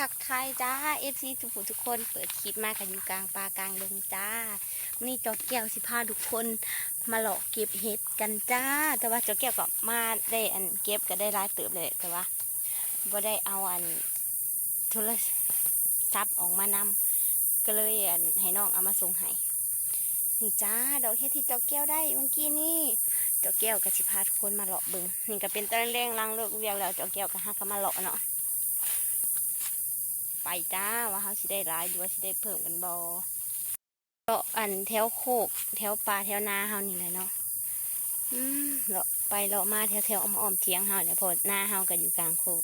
ทักทายจ้าเอฟซีทุกผู้ทุกคนเปิดคลิปมากันอยู่กลางป่ากลางดงจ้า นี่จอกแก้วสิพาทุกคนมาหลอกเก็บเห็ดกันจ้า แต่ว่าจอกแก้วก็มาได้อันเก็บก็ได้ร้ายเติบเลยแต่ว่าบ่ได้เอาอันโทรศัพท์ออกมานำก็เลยอันให้น้องเอามาส่งให้นี่จ้าดอกเห็ดที่จอกแก้วได้เมื่อกี้นี่จอกแก้วก็สิพาทุกคนมาเลาะเบิงนี่ก็เป็นตะแรงลังเลิกเรียงแล้วจอกแก้วก็หาก็มาเลาะเนาะ ไปจ้าว่าเขาสิได้ร้ายหรือว่าสิได้เพิ่มกันบอเลาะอันแถวโคก แถวป่าแถวนาเฮานี่แหละเนาะอืมเลาะไปเลาะมาแถวแถวอ้อมๆเทียงเฮาเนี่ยพอหน้าเฮาก็อยู่กลางโคก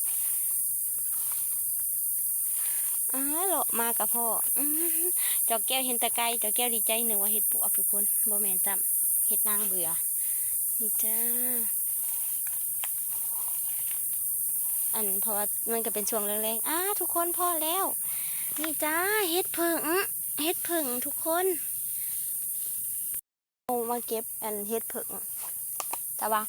อ้าเลาะมากับพ่ออืมจอกแก้วเห็นตะไกลจอกแก้วดีใจหนึ่งว่าเห็ดปวกทุกคนบ่แมนจำเห็ดนางเบื่อนี่จ้า อันเพราะว่ามันก็เป็นช่วงแรงๆอ้าทุกคนพอแล้ว นี่จ้าเฮ็ดเพิงเฮ็ดเพิงทุกคนเอามาเก็บอันเฮ็ดเพิงแต่ว่า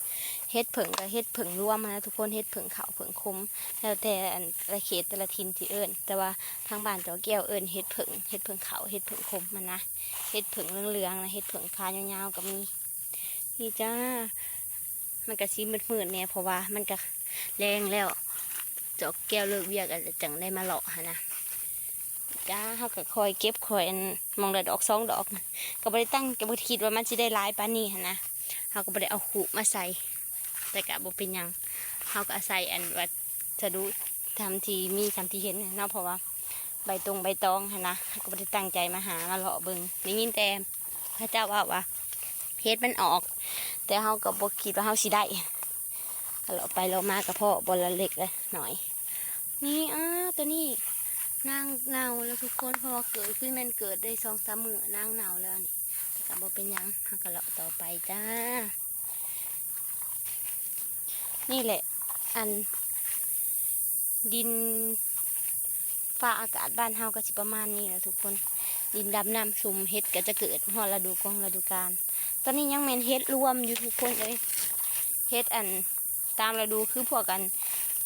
เฮ็ดเพิงกับเฮ็ดเพิงร่วมนะทุกคนเฮ็ดเพิงเขาวเพิงคมแล้วแต่อันละเขตแต่ละทินที่เอิญแต่ว่าทางบ้านเจ้าแก้วเอิญเฮ็ดเพิงเฮ็ดเพิงเขาวเฮ็ดเพิงคมมันนะเฮ็ดเพิงเหลืองๆนะเฮ็ดเพิงขายาวๆก็มีนี่จ้ามันก็สีมืดๆเนี่ยเพราะว่ามันก็ แรงแล้วจอกแก้วเลิกเวียกอาจจะจังได้มาเลาะหะนะจ้าเขาก็คอยเก็บคอยมองได้ดอกสองดอก ก็ไม่ได้ตั้งก็บ่ได้คิดว่ามันจะได้หลายปานนี้หะนะเขาก็ไม่ได้เอาหูมาใส่ แต่กะบ่เป็นยังเขาก็อาศัยอันวัสดุทำทีมีทำทีเห็นเนาะเพราะว่าใบตรงใบตองหะนะก็ไม่ได้ตั้งใจมาหามาเลาะเบิงได้ยินแต่พระเจ้าว่าว่าเฮ็ดมันออก แต่เขาก็บ่คิดว่าเขาสิได้ เราไปเรามากับพ่อบอลละเล็กเลยหน่อย นี่อ้าตัวนี้นางเนาแล้วทุกคนพราะว่าเกิดขึ้นมันเกิดได้สองสามมือนางเนาแล้วนี่แต่กับบเป็นยังหักกะเลาะต่อไปจ้า นี่แหละ อัน ดินฟ้าอากาศบ้านเฮาก็สิประมาณนี้แหละทุกคน ดินดำน้ำซุ่มเฮ็ดก็จะเกิดหอดฤดูกองฤดูกาลตอนนี้ยังเมนเฮ็ดรวมอยู่ทุกคนเลยเฮ็ดอัน ตามเราดูคือพวกกัน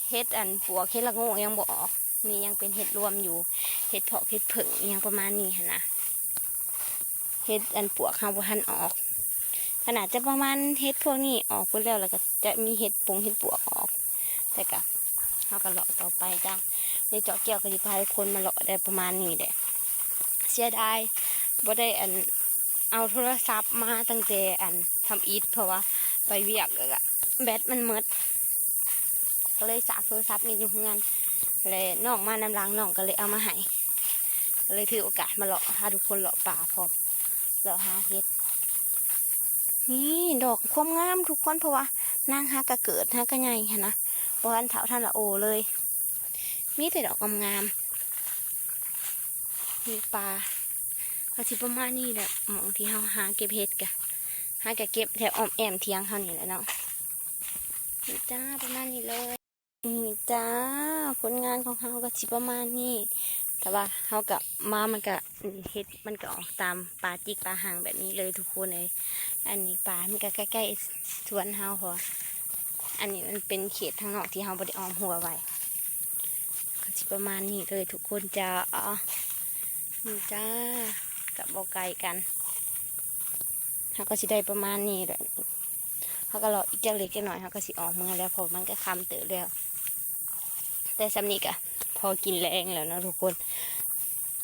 เฮ็ดอันปวกเฮ็ดละโงกยังบออก นี่ยังเป็นเฮ็ดรวมอยู่เฮ็ดเพาะเฮ็ดผึ่งยังประมาณนี้นะเฮ็ดอันปวกเฮาบ่ทันออก ขนาดจะประมาณเฮ็ดพวกนี้ออกไปแล้วแล้วก็จะมีเฮ็ดปงเฮ็ดปวกออก แต่ก็เฮาก็เลาะต่อไปจ้าในเจาะแก้วก็สิพาให้คนมาเลาะได้ประมาณนี้แหละเสียดายบ่ได้อันเอาโทรศัพท์มาตั้งแต่อันทำอีทเพราะว่าไปเวียก แบตมันหมดก็เลยสากโทรศัพท์นี่อยู่เงินเลยน้องมานำล้างน้องก็เลยเอามาให้ก็เลยถือโอกาสมาเลาะพาทุกคนเลาะป่าพร้อมเลาะหาเห็ดนี่ดอกความงามทุกคนเพราะว่านางฮากะเกิดฮากะใหญ่ค่ะนะบอันเถาท่านละโอเลยมีแต่ดอกงามมีปลาก็สิประมาณนี้แหละหมองที่เฮาหาเก็บเห็ดกะหากะเก็บแถวอ้อมแอมเทียงเขานี่แหละเนาะ นี่จ้าประมาณนี้เลยนี่จ้าผลงานของเขาก็สิประมาณนี้แต่ว่าเขากับมามันก็เฮ็ดมันก็ออกตามป่าจิกป่าหางแบบนี้เลยทุกคนเลยอันนี้ป่ามันก็ใกล้ๆสวนเฮาพออันนี้มันเป็นเขตทางนอกที่เฮาบ่ได้ออมหัวไว้ก็สิประมาณนี้เลยทุกคนจ้าอ๋อนี่จ้ากับบ่ไกลกันเขาก็สิได้ประมาณนี้แหละ เขาก็รออีกจักเล็กจักหน่อยเขาก็สิออกเมือแล้วเพอมันก็คำเตอแล้ว แต่สำนีกะพอกินแรงแล้วนะทุกคน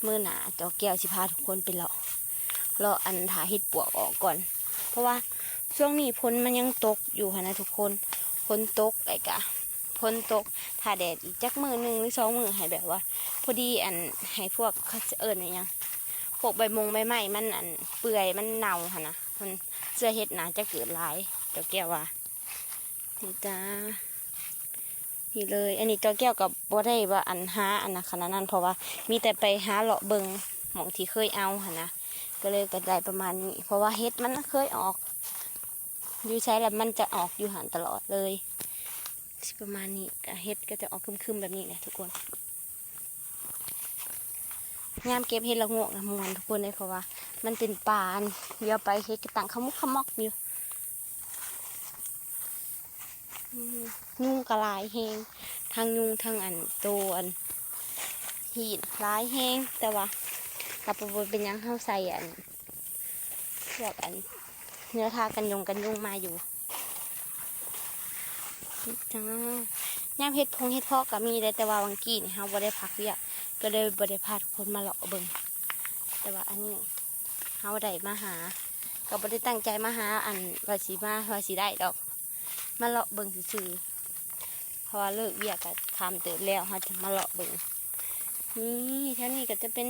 มื่อหนาจอแก้วสิพาทุกคนไปเลาะเลาะอันถาเห็ดปวกออกก่อน เพราะว่าช่วงนี้ฝนมันยังตกอยู่ค่ะนะทุกคนฝนตกไอ้กะฝนตกถ้าแดดอีกจักมือหนึ่งหรือสองมือให้แบบว่า พอดีอันให้พวกเขาจะเอิญอะไรยังพวกใบมงใบไม้มันอันเปื่อยมันเน่าค่ะนะมันเสื้อเห็ดหนาจะเกิดลาย เจ้าแก้วว่านี่จ้านี่เลย อันนี้เจ้าแก้วกับบ่ได้ว่าอันหาอันนะขนาดนั้นเพราะว่า มีแต่ไปหาเลาะเบิงหมองที่เคยเอาค่ะนะก็เลยกระจายประมาณนี้ เพราะว่าเฮ็ดมันเคยออกอยู่ใช้แล้วมันจะออกอยู่หันตลอดเลยประมาณนี้กเฮ็ดก็จะออกคึมๆแบบนี้แหละทุกคนงามเก็บเฮ็ดละโงกนะมวนทุกคนเลยเพราะว่า มันเป็นปานเดียวไปเฮ็ดกระตังขมุกขมอกอยู่ อืม ยุงกระลายแหงทางยุงทางอันโตอันหีดร้ายแห้งแต่ว่ากับปเป็นยังเข้าใส่อันพวกอัน เนื้อทากันยงกันยุงมาอยู่จ้าย่ามเฮ็ดพงเฮ็ดพอกก็มีเลยแต่ว่าวังกี้นี่ฮาบ่ได้พักเวียกก็เลยบ่ได้พาทุกคนมาเลาะเบิ่งแต่ว่าอันนี้เฮาได้มาหา ก็บ่ได้ตั้งใจมาหาอันว่าสิมาว่าสิได้ดอก มาเลาะเบิ่งซื่อเพราะว่าเลิกเวียกก็ทำเติบแล้วเฮาจะมาเลาะเบิ่งนี่แถวนี้ก็จะเป็น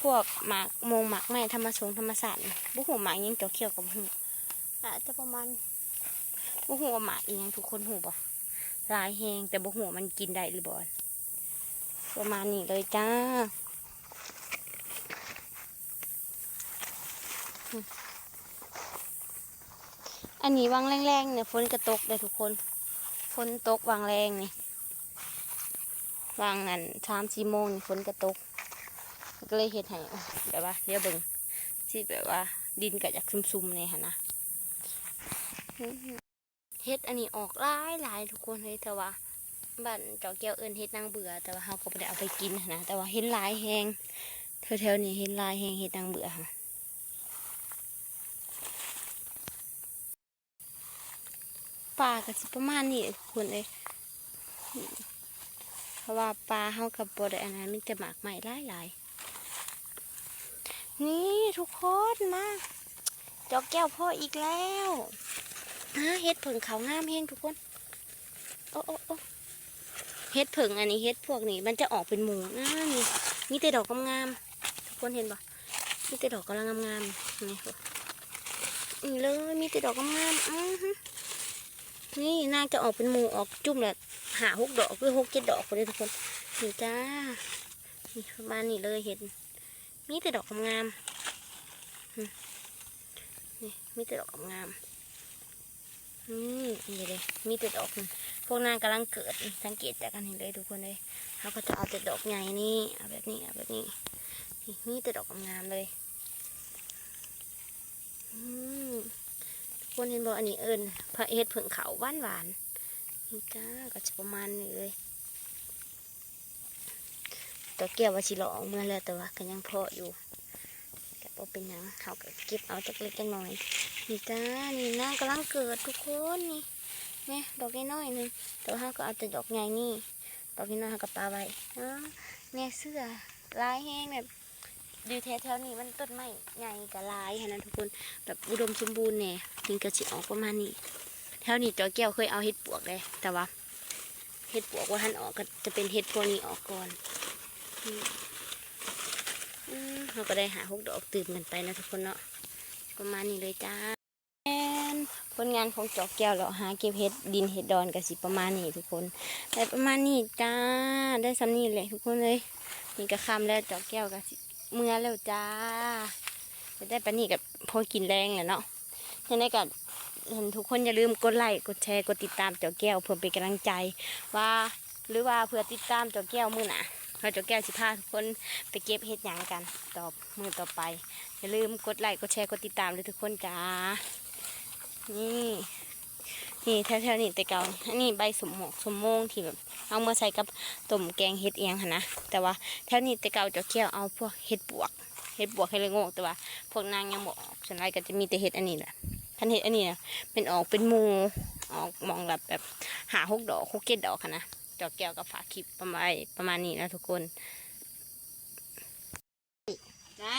พวกหมากมงหมากไม้ธรรมสงธรรมศาสตร์บุหูหมากยังเกี่ยวเกี่ยวกับหูอาจจะประมาณบุหูว่าหมากอีหยังทุกคนหูบ่ลายแหงแต่บุหูมันกินได้หรือบ่ประมาณนี้เลยจ้า อันนี้วางแรงๆเนี่ยฝนกระตกเลยทุกคนฝนตกวางแรงนี่วางอันชามซีโมงนี่ฝนกระตก ก็เลยเห็ดให้แบบว่าเดี๋ยวเบิ่งที่แบบว่า ดินก็อยากซุ่มๆเนี่ยฮะนะเฮ็ดอันนี้ออกหลายหลายทุกคนเลยแต่ว่าบ้านเจอแก้วเอิญเฮ็ดนางเบื่อ แต่ว่าเขาก็ไม่ได้เอาไปกินนะแต่ว่าเห็นหลายแหงแถวๆนี้เห็นหลายแหงเฮ็ดนางเบื่อค่ะ ปลาก็สิประมาณนี้ทุกคนเลยเพราะว่าปลาเฮากับบดอันนั้นมันจะหมากใหม่หลายหลายๆนี่ทุกคนมาจอกแก้วพ่ออีกแล้วฮะเฮ็ดผึ่งเขาวงามเฮงทุกคนโอ้โอ้โอ้เฮ็ดผึ่งอันนี้เฮ็ดพวกนี้มันจะออกเป็นหมูนะนี่มีแต่ดอกงามทุกคนเห็นปะมีแต่ดอกกำลังงามๆนี่นี่เลยมีแต่ดอกงามๆอือฮึ นี่น่าจะออกเป็นหมูออกจุ่มแหละหาหกดอกหรือหกเจ็ดดอกเลยทุกคนนี่จ้านี่ประมาณนี้เลยเห็น มีแต่ดอกงามมนี่มีแต่ดอกงามนี่นี่เลยมีแต่ดอกพวกนางกำลังเกิดสังเกตจากกันเห็นเลยทุกคนเลยเขาก็จะเอาแต่ดอกใหญ่นี่เอาแบบนี้เอาแบบนี้นี่มีแต่ดอกงามเลยอืม คนเห็นบอกอันนี้เอิญพระเฮ็ดผึ่งเขาหวานหวานนี่จ้าก็จะประมาณนี้เลยตัวเกี่ยวว่าสิลอกเมื่อแล้วแต่ว่าก็ยังพออยู่ก็บเป็นยังเขาก็เก็บเอาจากเล็กจักหน่อยนี่จ้านี่นางกำลังเกิดทุกคนนี่แม่ดอกน้อยหนึงแต่ว่าก็เอาแต่ดอกใหญ่นี่ดอกน้อยเขาก็ปาไว้อ้าแม่เสื้อลายแห้งแบบ ดูแถวๆนี้มันต้นไม้ใหญ่กับลายหั้นะทุกคนแบบอุดมสมบูรณ์เนี่ยนี่ก็สิออกประมาณนี้แถวนี้จอแก้วเคยเอาเห็ดปวกเลยแต่ว่าเห็ดปวกว่าหันออกก็จะเป็นเห็ดพวกนี้ออกก่อนเราก็ได้หาหกดอกตื่นกันไปนะทุกคนเนาะประมาณนี้เลยจ้าผลงานของจอกแก้วเราหาเก็บเห็ดดินเห็ดดอนกันสิประมาณนี้ทุกคนได้ประมาณนี้จ้าได้สำนีเลยทุกคนเลยนี่ก็คำแล้วจอกแก้วกันสิ เมื่อแล้วจ้าจะได้ปนี่กับพอกินแรงแหละเนาะยังไงก็เห็นทุกคนอย่าลืมกดไลค์กดแชร์กดติดตามจอแก้วเพื่อเป็นกำลังใจ ว่าหรือว่าเพื่อติดตามจอแก้วมือหนาเราจะแก้วสิพาทุกคนไปเก็บเห็ดหยังกันต่อมือต่อไปอย่าลืมกดไลค์กดแชร์กดติดตามเลยทุกคนจ้านี่ นี่แถวๆนี่แต่เก่าอันนี้ใบสมหมกสมโมงที่แบบเอามาใส่กับต้มแกงเห็ดเอียงค่ะนะแต่ว่าแถวนี้แต่เก่าจะเกี่ยวเอาพวกเห็ดปวกเห็ดปวกให้เลยงกแต่ว่าพวกนางยังบอกส่วนใหญ่ก็จะมีแต่เห็ดอันนี้แหละทันเห็ดอันนี้นะเป็นออกเป็นหมูออกมองแบบแบบหาหกดอกหกเจ็ดดอกค่ะนะจอกแก้วกับฝาคลิปประมาณประมาณนี้นะทุกคนได้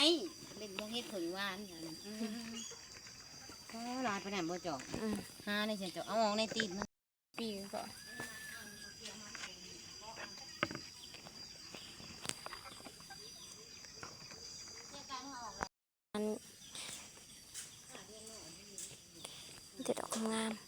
เป็นพวกเฮ็ดผึ่งหวานอย่างนั้นก็ ลายไปไหนบ่จอกอืมหาในเสียจอกเอาออกในตีนมันปีก็อันจะดอกงาม